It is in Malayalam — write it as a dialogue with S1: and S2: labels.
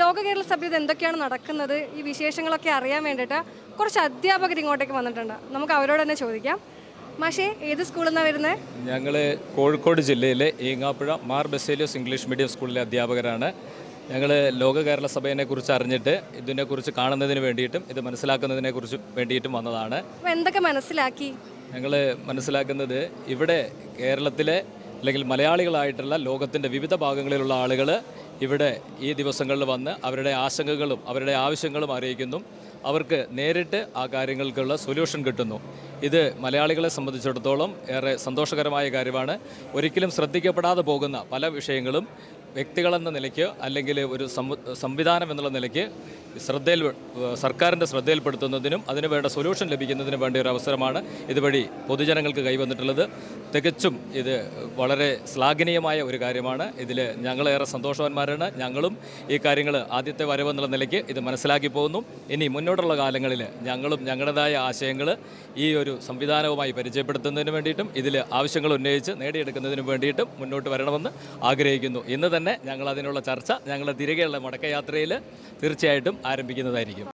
S1: ലോക കേരള സഭയിൽ എന്തൊക്കെയാണ് നടക്കുന്നത്? ഈ വിശേഷങ്ങളൊക്കെ അറിയാൻ വേണ്ടിയിട്ട് കുറച്ച് അധ്യാപകർ ഇങ്ങോട്ടേക്ക് വന്നിട്ടുണ്ട്. നമുക്ക് അവരോട് തന്നെ ചോദിക്കാം. മാഷേ ഏത് സ്കൂളിൽ നിന്നാണ് വരുന്നത്
S2: ഞങ്ങൾ കോഴിക്കോട് ജില്ലയിലെ ഈങ്ങാപ്പുഴ മാർ ബസേലിയോസ് ഇംഗ്ലീഷ് മീഡിയം സ്കൂളിലെ അധ്യാപകരാണ്. ഞങ്ങൾ ലോക കേരള സഭയെ കുറിച്ച് അറിഞ്ഞിട്ട് ഇതിനെക്കുറിച്ച് കാണുന്നതിന് വേണ്ടിയിട്ടും ഇത് മനസ്സിലാക്കുന്നതിനെ കുറിച്ച് വേണ്ടിയിട്ടും വന്നതാണ്.
S1: എന്തൊക്കെ മനസ്സിലാക്കി?
S2: ഞങ്ങൾ മനസ്സിലാക്കുന്നത് ഇവിടെ കേരളത്തിലെ അല്ലെങ്കിൽ മലയാളികളായിട്ടുള്ള ലോകത്തിന്റെ വിവിധ ഭാഗങ്ങളിലുള്ള ആളുകൾ ഇവിടെ ഈ ദിവസങ്ങളിൽ വന്ന് അവരുടെ ആശങ്കകളും അവരുടെ ആവശ്യങ്ങളും അറിയിക്കുന്നു. അവർക്ക് നേരിട്ട് ആ കാര്യങ്ങൾക്കുള്ള സൊല്യൂഷൻ കിട്ടുന്നു. ഇത് മലയാളികളെ സംബന്ധിച്ചിടത്തോളം ഏറെ സന്തോഷകരമായ കാര്യമാണ്. ഒരിക്കലും ശ്രദ്ധിക്കപ്പെടാതെ പോകുന്ന പല വിഷയങ്ങളും വ്യക്തികളെന്ന നിലയ്ക്ക് അല്ലെങ്കിൽ ഒരു സംവി- സംവിധാനം എന്നുള്ള നിലയ്ക്ക് ശ്രദ്ധയിൽ സർക്കാരിന്റെ ശ്രദ്ധയിൽപ്പെടുത്തുന്നതിനും അതിന് വേണ്ട സൊല്യൂഷൻ ലഭിക്കുന്നതിനും വേണ്ട ഒരു അവസരമാണ് ഇതുവഴി പൊതുജനങ്ങൾക്ക് കൈവന്നിട്ടുള്ളത്. തികച്ചും ഇത് വളരെ ശ്ലാഘനീയമായ ഒരു കാര്യമാണ്. ഇതിൽ ഞങ്ങളേറെ സന്തോഷവാന്മാരാണ്. ഞങ്ങളും ഈ കാര്യങ്ങൾ ആദ്യത്തെ വരവെന്നുള്ള നിലയ്ക്ക് ഇത് മനസ്സിലാക്കി പോകുന്നു. ഇനി മുന്നോട്ടുള്ള കാലങ്ങളിൽ ഞങ്ങളും ഞങ്ങളുടേതായ ആശയങ്ങൾ ഈ ഒരു സംവിധാനവുമായി പരിചയപ്പെടുത്തുന്നതിന് വേണ്ടിയിട്ടും ഇതിൽ ആവശ്യങ്ങൾ ഉന്നയിച്ച് നേടിയെടുക്കുന്നതിനും വേണ്ടിയിട്ടും മുന്നോട്ട് വരണമെന്ന് ആഗ്രഹിക്കുന്നു. ഇന്ന് തന്നെ ഞങ്ങൾ അതിനുള്ള ചർച്ച ഞങ്ങളുടെ തിരികെയുള്ള മടക്കയാത്രയിൽ തീർച്ചയായിട്ടും ആരംഭിക്കുന്നതായിരിക്കും.